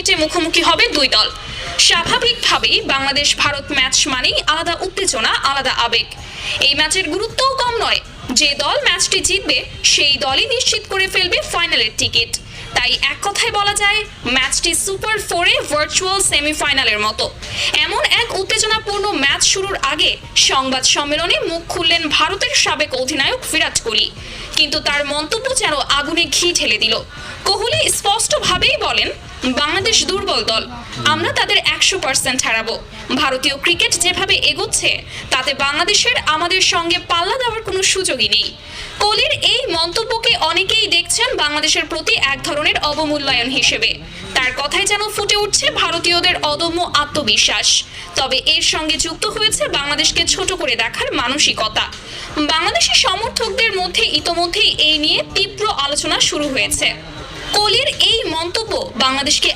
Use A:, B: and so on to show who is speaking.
A: মিনিটে মুখোমুখি হবে দুই দল। স্বাভাবিকভাবেই বাংলাদেশ ভারত ম্যাচ মানেই আলাদা উত্তেজনা, আলাদা আবেগ। এই ম্যাচের গুরুত্বও কম নয়, যে দল ম্যাচটি জিতবে, সেই দলই নিশ্চিত করে ফেলবে ফাইনালের টিকিট। তাই এক কথায় বলা যায়, ম্যাচটি সুপার ফোরে ভার্চুয়াল সেমিফাইনালের মতো। এমন এক উত্তেজনাপূর্ণ ম্যাচ শুরুর আগে সংবাদ সম্মেলনে মুখ খুললেন ভারতের সাবেক অধিনায়ক বিরাট কোহলি। কিন্তু তার মন্তব্য যেন আগুনে ঘি ঢেলে দিল। কোহলি স্পষ্টভাবেই বলেন বাংলাদেশ দুর্বল দল। আমরা তাদের একশো পার্সেন্ট হারাবো। ভারতীয় ক্রিকেট যেভাবে এগোচ্ছে, তাতে বাংলাদেশের আমাদের সঙ্গে পাল্লা দেওয়ার কোনো সুযোগই নেই। কোহলির এই মন্তব্যকে অনেকেই দেখছেন বাংলাদেশের প্রতি এক ধরনের অবমূল্যায়ন হিসেবে। তার কথায় যেন ফুটে উঠছে ভারতীয়দের অদম্য আত্মবিশ্বাস। তবে এর সঙ্গে যুক্ত হয়েছে বাংলাদেশকে ছোট করে দেখার মানসিকতা। বাংলাদেশের সমর্থকদের মধ্যে ইতোমধ্যেই এই নিয়ে তীব্র আলোচনা শুরু হয়েছে। কোহলির এই মন্তব্য বাংলাদেশকে